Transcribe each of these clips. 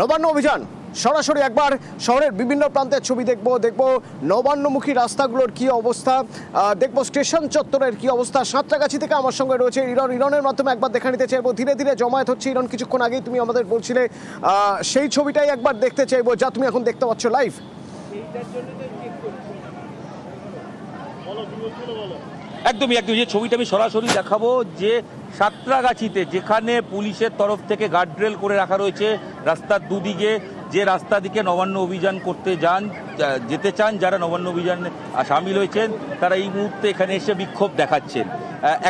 নবান্ন অভিযান। সরাসরি একবার শহরের বিভিন্ন প্রান্তের ছবি দেখব দেখব নবান্নমুখী রাস্তাগুলোর কি অবস্থা দেখব স্টেশন চত্বরের কি অবস্থা। সাঁতরাগাছি থেকে আমার সঙ্গে রয়েছে ইরন। ইরনের মাধ্যমে একবার দেখা নিতে চাইব। ধীরে ধীরে জমায়েত হচ্ছে ইরন। কিছুক্ষণ আগেই তুমি আমাদের বলছিলে সেই ছবিটাই একবার দেখতে চাইব, যা তুমি এখন দেখতে পাচ্ছ লাইভ একদমই একদমই। যে ছবিটা আমি সরাসরি দেখাবো, যে সাঁতরাগাছিতে, যেখানে পুলিশের তরফ থেকে গার্ডরেল করে রাখা রয়েছে রাস্তার দুদিকে, যে রাস্তা দিকে নবান্ন অভিযান করতে যান যেতে চান, যারা নবান্ন অভিযানে সামিল হয়েছেন, তারা এই মুহূর্তে এখানে এসে বিক্ষোভ দেখাচ্ছেন।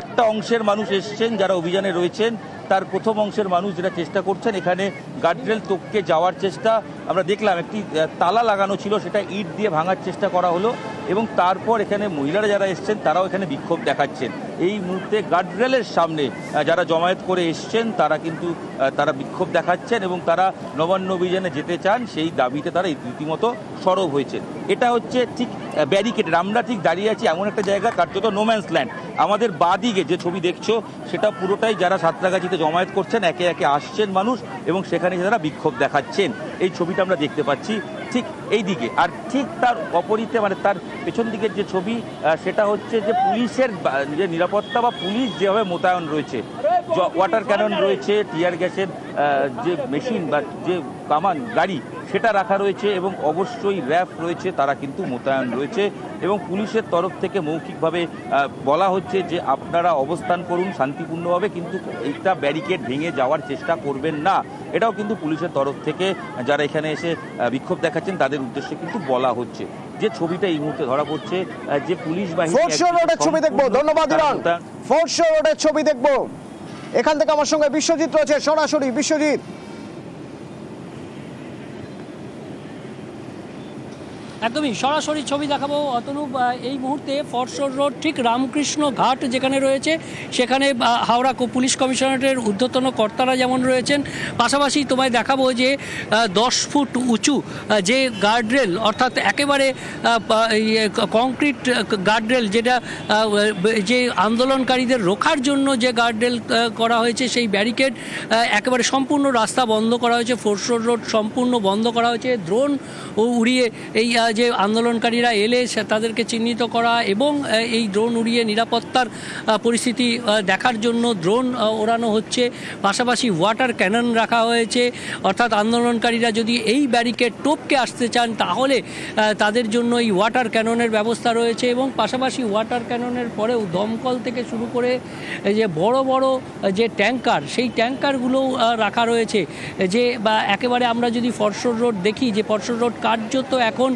একটা অংশের মানুষ এসছেন যারা অভিযানে রয়েছেন, তার প্রথম অংশের মানুষ যেটা চেষ্টা করছেন এখানে গার্ডরেল তোপকে যাওয়ার চেষ্টা। আমরা দেখলাম একটি তালা লাগানো ছিল, সেটা ইট দিয়ে ভাঙার চেষ্টা করা হলো। এবং তারপর এখানে মহিলারা যারা এসছেন তারাও এখানে বিক্ষোভ দেখাচ্ছেন। এই মুহূর্তে গার্ডরেলের সামনে যারা জমায়েত করে এসছেন, তারা কিন্তু তারা বিক্ষোভ দেখাচ্ছেন এবং তারা নবান্ন অভিযানে যেতে চান, সেই দাবিতে তারা রীতিমতো সরব হয়েছেন। এটা হচ্ছে ঠিক ব্যারিকেডের আমরা ঠিক দাঁড়িয়ে আছি এমন একটা জায়গা, কার্যত নোম্যান্স ল্যান্ড আমাদের বাদিকে যে ছবি দেখছ, সেটা পুরোটাই যারা সাঁতরাগাছিতে জমায়েত করছেন, একে একে আসছেন মানুষ এবং সেখানে তারা বিক্ষোভ দেখাচ্ছেন। এই ছবিটা আমরা দেখতে পাচ্ছি ঠিক এই দিকে। আর ঠিক তার অপরিতে মানে তার পেছন দিকের যে ছবি সেটা হচ্ছে যে পুলিশের যে নিরাপত্তা বা পুলিশ যেভাবে মোতায়েন রয়েছে ওয়াটার ক্যানন রয়েছে টিয়ার গ্যাসের যে মেশিন বা যে কামান, গাড়ি, সেটা রাখা রয়েছে এবং অবশ্যই র্যাব রয়েছে, তারা কিন্তু মোতায়েন রয়েছে এবং পুলিশের তরফ থেকে মৌখিকভাবে বলা হচ্ছে যে আপনারা অবস্থান করুন শান্তিপূর্ণভাবে, কিন্তু এইটা ব্যারিকেড ভেঙে যাওয়ার চেষ্টা করবেন না। এটাও কিন্তু পুলিশের তরফ থেকে, যারা এখানে এসে বিক্ষোভ দেখাচ্ছেন, তাদের উদ্দেশ্যে কিন্তু বলা হচ্ছে। যে ছবিটা এই মুহূর্তে ধরা পড়ছে যে পুলিশ বাহিনী রোডের ছবি দেখব। ধন্যবাদ শো রোডের ছবি দেখব। এখান থেকে আমার সঙ্গে বিশ্বজিৎ রয়েছে সরাসরি। বিশ্বজিৎ একদমই, সরাসরি ছবি দেখাবো অতনুপ এই মুহূর্তে ফরশোর রোড, ঠিক রামকৃষ্ণ ঘাট যেখানে রয়েছে, সেখানে হাওড়া পুলিশ কমিশনারেটের ঊর্ধ্বতন কর্তারা যেমন রয়েছেন, পাশাপাশি তোমায় দেখাবো যে দশ ফুট উঁচু যে গার্ডরেল অর্থাৎ একেবারে কংক্রিট গার্ডরেল যেটা যে আন্দোলনকারীদের রোখার জন্য যে গার্ডরেল করা হয়েছে, সেই ব্যারিকেড একেবারে সম্পূর্ণ রাস্তা বন্ধ করা হয়েছে ফোরশোর রোড সম্পূর্ণ বন্ধ করা হয়েছে ড্রোন ও উড়িয়ে এই যে আন্দোলনকারীরা এলে তাদেরকে চিহ্নিত করা এবং এই ড্রোন উড়িয়ে নিরাপত্তার পরিস্থিতি দেখার জন্য ড্রোন ওড়ানো হচ্ছে। পাশাপাশি ওয়াটার ক্যানন রাখা হয়েছে। অর্থাৎ আন্দোলনকারীরা যদি এই ব্যারিকেড টোপকে আসতে চান, তাহলে তাদের জন্য এই ওয়াটার ক্যাননের ব্যবস্থা রয়েছে এবং পাশাপাশি ওয়াটার ক্যাননের পরেও দমকল থেকে শুরু করে যে বড় বড় যে ট্যাঙ্কার, সেই ট্যাঙ্কারগুলোও রাখা রয়েছে। যে বা একেবারে আমরা যদি ফরশোর রোড দেখি, যে ফরশোর রোড কার্যত এখন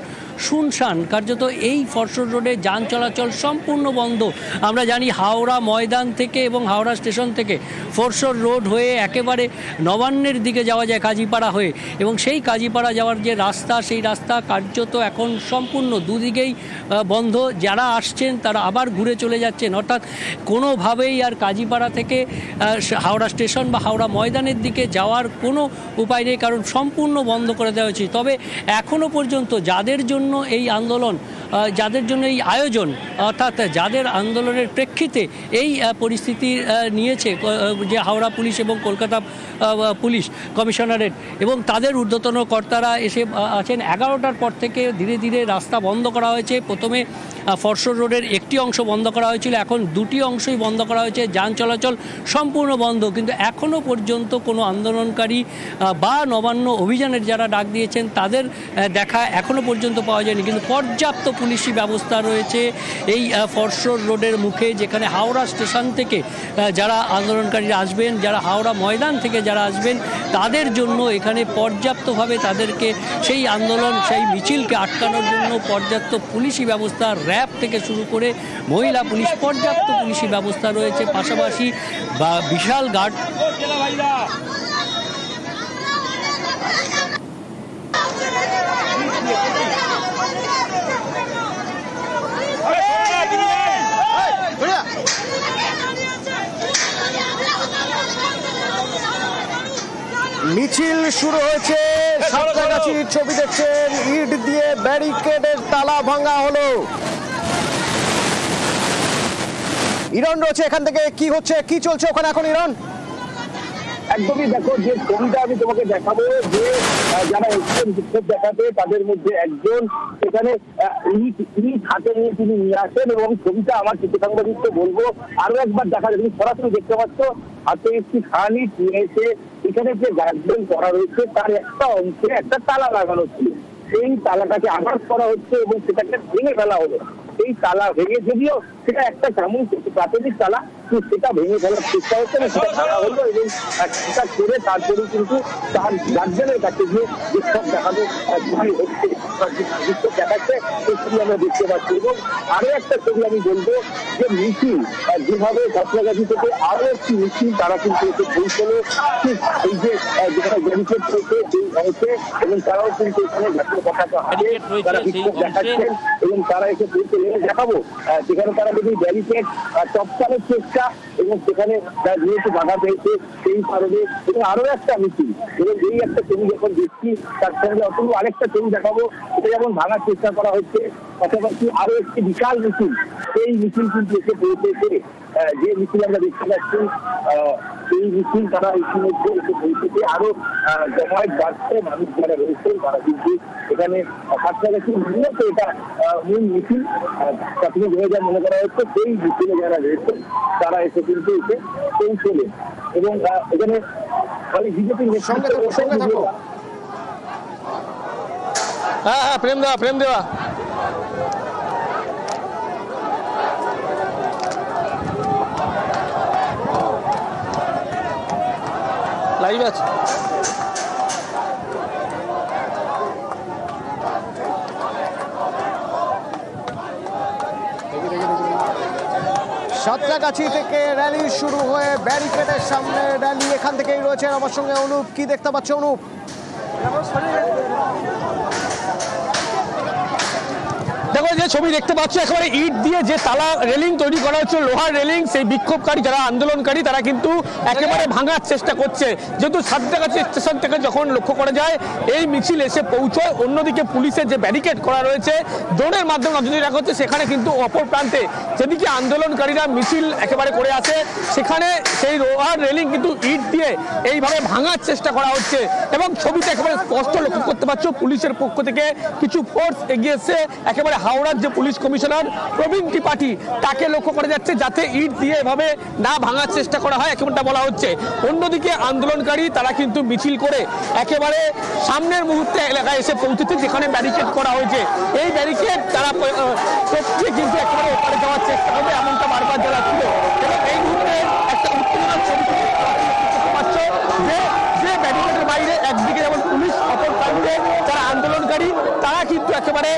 শুনশান। কার্যত এই ফরশোর রোডে যান চলাচল সম্পূর্ণ বন্ধ। আমরা জানি হাওড়া ময়দান থেকে এবং হাওড়া স্টেশন থেকে ফরশোর রোড হয়ে একেবারে নবান্নের দিকে যাওয়া যায় কাজীপাড়া হয়ে এবং সেই কাজীপাড়া যাওয়ার যে রাস্তা, সেই রাস্তা কার্যত এখন সম্পূর্ণ দুদিকেই বন্ধ। যারা আসছেন তারা আবার ঘুরে চলে যাচ্ছেন। অর্থাৎ কোনোভাবেই আর কাজীপাড়া থেকে হাওড়া স্টেশন বা হাওড়া ময়দানের দিকে যাওয়ার কোনো উপায় নেই। কারণ সম্পূর্ণ বন্ধ করে দেওয়া হয়েছে। তবে এখনও পর্যন্ত যাদের জন্য এই আন্দোলন যাদের জন্য এই আয়োজন অর্থাৎ যাদের আন্দোলনের প্রেক্ষিতে এই পরিস্থিতি নিয়েছে যে হাওড়া পুলিশ এবং কলকাতা পুলিশ কমিশনারেট এবং তাদের ঊর্ধ্বতন কর্তারা এসে আছেন। এগারোটার পর থেকে ধীরে ধীরে রাস্তা বন্ধ করা হয়েছে। প্রথমে আহ, ফরশোর রোডের একটি অংশ বন্ধ করা হয়েছিল। এখন দুটি অংশই বন্ধ করা হয়েছে। যান চলাচল সম্পূর্ণ বন্ধ। কিন্তু এখনও পর্যন্ত কোনো আন্দোলনকারী বা নবান্ন অভিযানের যারা ডাক দিয়েছেন তাদের দেখা এখনও পর্যন্ত পাওয়া যায়নি। কিন্তু পর্যাপ্ত পুলিশি ব্যবস্থা রয়েছে এই আহ, ফরশোর রোডের মুখে যেখানে হাওড়া স্টেশন থেকে যারা আন্দোলনকারীরা আসবেন যারা হাওড়া ময়দান থেকে যারা আসবেন তাদের জন্য এখানে পর্যাপ্তভাবে তাদেরকে সেই আন্দোলন সেই মিছিলকে আটকানোর জন্য পর্যাপ্ত পুলিশি ব্যবস্থা র্যাব থেকে শুরু করে মহিলা পুলিশ পর্যাপ্ত পুলিশি ব্যবস্থা রয়েছে। পাশাপাশি বা বিশাল গার্ড মিছিল শুরু হয়েছে। সাঁতরাগাছির ছবি দেখছেন। ইট দিয়ে ব্যারিকেডের তালা ভাঙা হলো। ইরন রয়েছে এখান থেকে। কি হচ্ছে? কি চলছে ওখানে এখন ইরন একদমই দেখো, যে ছবিটা আমি তোমাকে দেখাবো, যে যারা এসছেন বিক্ষোভ দেখাতে, তাদের মধ্যে একজন। সেখানে হাতে নিয়ে তিনি নিয়ে আসেন এবং ছবিটা আমার চিত্র সাংবাদিককে বলব। আরও একবার দেখা যায়, তুমি সরাসরি দেখতে পাচ্ছ, হাতে একটি খানি নিয়ে এসে এখানে যে গার্ডেন করা রয়েছে, তার একটা অংশে একটা তালা লাগানো ছিল। সেই তালাটাকে আঘাত করা হচ্ছে এবং সেটাকে ভেঙে ফেলা হলো। সেই তালা ভেঙে যদিও সেটা একটা কেমন প্রাথমিক তালা কিন্তু সেটা ভেঙে ফেলার চেষ্টা হচ্ছে না সেটা ভাঙা হলো এবং সেটা করে তারপরে কিন্তু তার গার্জেনের কাছে গিয়ে বিক্ষোভ দেখানো হচ্ছে বিক্ষোভ দেখাচ্ছে সেই ছবি আমরা দেখতে পাচ্ছি। এবং আরও একটা ছবি আমি বলব যে মিছিল যেভাবে সাঁতরাগাছি থেকে আরও একটি মিছিল তারা কিন্তু এসে পৌঁছলো। ঠিক এই যে যেখানে ব্যারিকেড রয়েছে সেই অংশে এবং তারাও কিন্তু এখানে জাতীয় পতাকা রয়েছে তারা বিক্ষোভ দেখাচ্ছেন এবং তারা এসে পৌঁছে এনে দেখাবো সেখানে তারা যদি ব্যারিকেড টপকানোর চেষ্টা এবং সেখানে যেহেতু বাধা পেয়েছে সেই কারণে এবং আরও একটা মিছিল। এবং এই একটা ছবি যখন দেখছি, তার সঙ্গে অতটুকু আরেকটা ছবি দেখাবো এটা যেমন ভাঙার চেষ্টা করা হচ্ছে, পাশাপাশি আরও একটি বিশাল মিছিল। সেই মিছিল কিন্তু এসে পৌঁছেছে। যে মিছিল আমরা দেখতে পাচ্ছি সেই মিছিল তারা ইতিমধ্যে এসে পৌঁছেছে। আরও জমায়েত বাড়ছে মানুষ যারা রয়েছেন তারা কিন্তু এখানে কাছাকাছি মূলত এটা মূল মিছিল প্রাথমিক হয়ে যা মনে করা হচ্ছে সেই মিছিলে যারা রয়েছেন তারা এসে কিন্তু এসে পৌঁছলে। এবং এখানে খালি বিজেপি সঙ্গে থাকো সঙ্গে থাকো। হ্যাঁ হ্যাঁ প্রেম দেওয়া প্রেম দেওয়া। লাইভ আছে সাঁতরাগাছি থেকে র্যালি শুরু হয়ে ব্যারিকেডের সামনে র্যালি এখান থেকেই রয়েছে আমার সঙ্গে অনুপ। কি দেখতে পাচ্ছ অনুপ? দেখো যে ছবি দেখতে পাচ্ছ, একেবারে ইট দিয়ে যে তালা রেলিং তৈরি করা হচ্ছে, লোহার রেলিং, সেই বিক্ষোভকারী যারা আন্দোলনকারী, তারা কিন্তু একেবারে ভাঙার চেষ্টা করছে। যেহেতু সাতটাগাছি স্টেশন থেকে যখন লক্ষ্য করা যায়, এই মিছিল এসে পৌঁছয়। অন্যদিকে পুলিশের যে ব্যারিকেড করা রয়েছে, ড্রোনের মাধ্যমে নজরদারি রাখা হচ্ছে, সেখানে কিন্তু অপর প্রান্তে যেদিকে আন্দোলনকারীরা মিছিল একেবারে করে আসে, সেখানে সেই লোহার রেলিং কিন্তু ইট দিয়ে এইভাবে ভাঙার চেষ্টা করা হচ্ছে। এবং ছবিতে একেবারে স্পষ্ট লক্ষ্য করতে পারছ, পুলিশের পক্ষ থেকে কিছু ফোর্স এগিয়ে এসে একেবারে হাওড়ার যে পুলিশ কমিশনার প্রবীণ ত্রিপাঠী, তাকে লক্ষ্য করা যাচ্ছে যাতে ইট দিয়ে এভাবে না ভাঙার চেষ্টা করা হয়, একেবারটা বলা হচ্ছে। অন্যদিকে আন্দোলনকারী, তারা কিন্তু মিছিল করে একেবারে সামনের মুহূর্তে এলাকায় এসে পৌঁছেছে, যেখানে ব্যারিকেড করা হয়েছে। এই ব্যারিকেড তারা সত্যি কিন্তু একেবারে ওপারে যাওয়ার চেষ্টা করবে, এমনটা বারবার জানাচ্ছিল এবং এই একটা বাইরে একদিকে যেমন পুলিশ, অপর প্রান্তে যারা আন্দোলনকারী, তারা কিন্তু একেবারে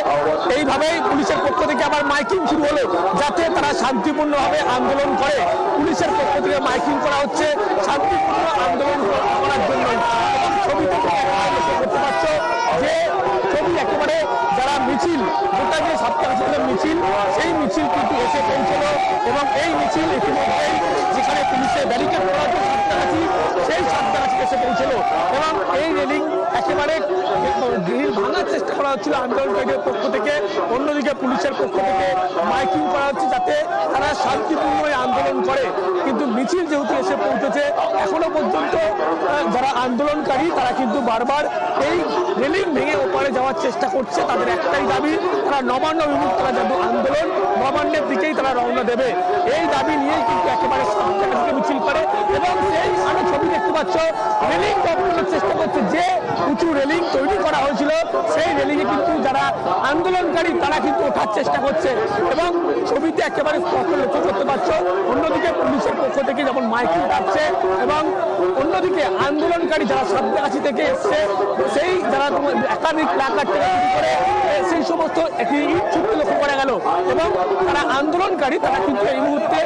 এইভাবেই পুলিশের পক্ষ থেকে আবার মাইকিং শুরু হলো, যাতে তারা শান্তিপূর্ণভাবে আন্দোলন করে। পুলিশের পক্ষ থেকে মাইকিং করা হচ্ছে, শান্তিপূর্ণ আন্দোলন করার জন্য। তুমি করতে পারছ যে ছবি একেবারে যারা মিছিল, গোটা যে সপ্তাহ মিছিল, সেই মিছিল কিন্তু এসে পৌঁছলো। এবং এই মিছিল ইতিমধ্যেই যেখানে পুলিশের ব্যারিকেড করা হচ্ছে সেই সাতটাগাছি এসে পৌঁছলো। এবং এই রেলিং একেবারে গ্রিল ভাঙার চেষ্টা করা হচ্ছিল আন্দোলনকারীদের পক্ষ থেকে। অন্যদিকে পুলিশের পক্ষ থেকে মাইকিং করা হচ্ছে যাতে তারা শান্তিপূর্ণ আন্দোলন করে। কিন্তু মিছিল যেহেতু এসে পৌঁছেছে, এখনও পর্যন্ত যারা আন্দোলনকারী, তারা কিন্তু বারবার এই রেলিং ভেঙে ওপারে যাওয়ার চেষ্টা করছে। তাদের একটাই দাবি, তারা নবান্ন বিমুখ, তারা যাবে আন্দোলন, নবান্নের দিকেই তারা রওনা দেবে। এই দাবি নিয়েই কিন্তু একেবারে মিছিল করে এবং সেই আরও ছবি দেখতে পাচ্ছ, রেলিং চেষ্টা করছে যে উঁচু রেলিং তৈরি করা হয়েছিল। সেই রেলিংয়ে কিন্তু যারা আন্দোলনকারী, তারা কিন্তু ওঠার চেষ্টা করছে এবং ছবিতে একেবারে স্পষ্ট লক্ষ্য করতে পারছ। অন্যদিকে পক্ষ থেকে যেমন মাইকিং ডাকছে এবং অন্যদিকে আন্দোলনকারী যারা সাতগাছি থেকে এসছে, সেই যারা একাধিক করে সেই সমস্ত একটি ছুটতে লক্ষ্য করা গেল এবং তারা আন্দোলনকারী, তারা কিন্তু এই মুহূর্তে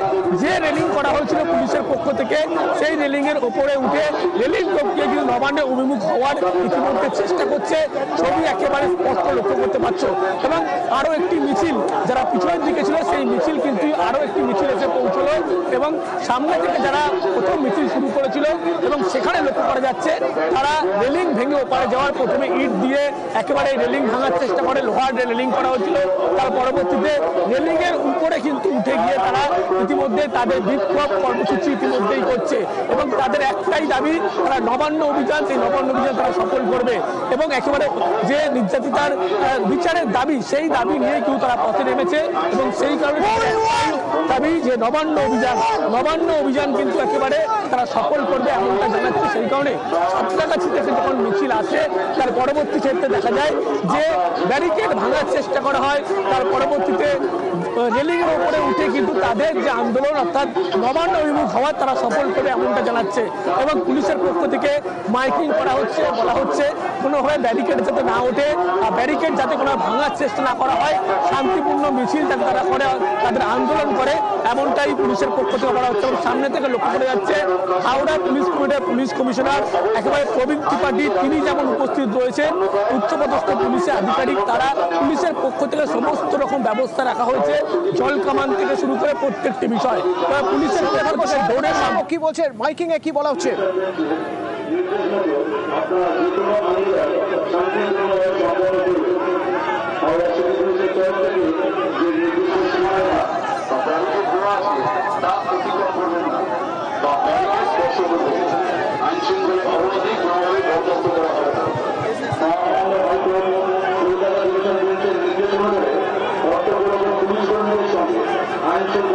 যে রেলিং করা হয়েছিল পুলিশের পক্ষ থেকে, সেই রেলিং এর উপরে উঠে রেলিং টপকিয়ে কিন্তু নবান্নে অভিমুখ হওয়ার ইতিমধ্যে চেষ্টা করছে। ছবি একেবারে স্পষ্ট লক্ষ্য করতে পারছ। এবং আরও একটি মিছিল, যারা পিছনের দিকে ছিল, সেই মিছিল কিন্তু আরও একটি মিছিল এসে পৌঁছলো এবং সামনে থেকে যারা প্রথম মিছিল শুরু করেছিল এবং সেখানে লক্ষ্য করা যাচ্ছে, তারা রেলিং ভেঙে ওপারে যাওয়ার প্রথমে ইট দিয়ে একেবারে রেলিং ভাঙার চেষ্টা করে, লোহার রেলিং করা হয়েছিল। তার পরবর্তীতে রেলিং এর উপরে কিন্তু উঠে গিয়ে তারা ইতিমধ্যে তাদের বিক্ষোভ কর্মসূচি ইতিমধ্যেই করছে এবং তাদের একটাই দাবি, তারা নবান্ন অভিযান, সেই নবান্ন অভিযান তারা সফল করবে এবং একেবারে যে নির্যাতিতার বিচারের দাবি, সেই দাবি নিয়ে কেউ তারা পথে নেমেছে এবং সেই কারণে দাবি যে নবান্ন অভিযান নবান্ন অভিযান কিন্তু একেবারে তারা সফল করবে এমনটা জানাচ্ছে সেই কারণে। থেকে যখন মিছিল আসে, তার পরবর্তী ক্ষেত্রে দেখা যায় যে ব্যারিকেড ভাঙার চেষ্টা করা হয়, তার পরবর্তীতে রেলিং এর উপরে উঠে কিন্তু তাদের যে আন্দোলন অর্থাৎ নবান্ন অভিমুখ হওয়ার তারা সফল করবে এমনটা জানাচ্ছে। এবং পুলিশের পক্ষ থেকে মাইকিং করা হচ্ছে, বলা হচ্ছে কোনোভাবে ব্যারিকেড যাতে না ওঠে ব্যারিকেড যাতে কোনো ভাঙার চেষ্টা না করা হয়, শান্তিপূর্ণ মিছিল যাতে তারা করে, তাদের আন্দোলন করে, এমনটাই পুলিশের পক্ষ থেকে বলা হচ্ছে এবং সামনে থেকে লক্ষ্য করে যাচ্ছে, হাওড়া পুলিশ কমিটির পুলিশ কমিশনার একেবারে প্রবীণ ত্রিপাঠী, তিনি যেমন উপস্থিত রয়েছেন, উচ্চপদস্থ পুলিশের আধিকারিক, তারা পুলিশের পক্ষ থেকে সমস্ত রকম ব্যবস্থা রাখা হয়েছে। জল কামান থেকে শুরু করে প্রত্যেকটি বিষয়। পুলিশের কি বলছে? মাইকিং এ কি বলা হচ্ছে? আইনশৃঙ্খলা অবনতি কোনোভাবে বরদাস্ত করা হবে না